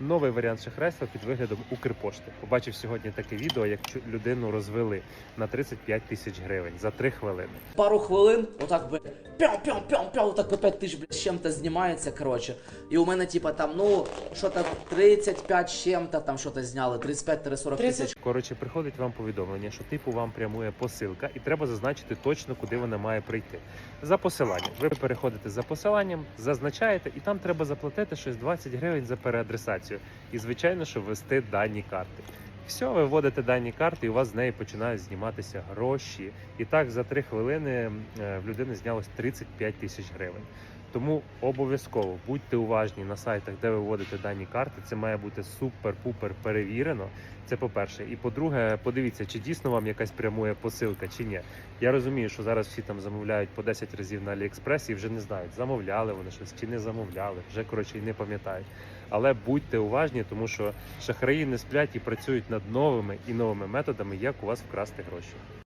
Новий варіант шахрайства під виглядом Укрпошти. Побачив сьогодні таке відео, як людину розвели на 35 тисяч гривень за 3 хвилини. Пару хвилин, отак би пяу пяу пяу пяу так по 5 тисяч з чим-то знімається, коротше. І у мене, типа, там, ну, що то 35 з чим-то, там що то зняли, 35-40 тисяч. Коротше, приходить вам повідомлення, що типу вам прямує посилка, і треба зазначити точно, куди вона має прийти. За посиланням. Ви переходите за посиланням, зазначаєте, і там треба заплатити щось 20 гривень за переадресацію. І звичайно, що ввести дані карти. Все, ви вводите дані карти, і у вас з неї починають зніматися гроші. І так за 3 хвилини е, в людини знялось 35 тисяч гривень. Тому обов'язково будьте уважні на сайтах, де ви вводите дані карти. Це має бути супер-пупер перевірено. Це по-перше. І по-друге, подивіться, чи дійсно вам якась прямує посилка, чи ні. Я розумію, що зараз всі там замовляють по 10 разів на Аліекспресі і вже не знають, замовляли вони щось чи не замовляли. Вже коротше і не пам'ятають. Але будьте уважні, тому що шахраї не сплять і працюють над новими і новими методами, як у вас вкрасти гроші.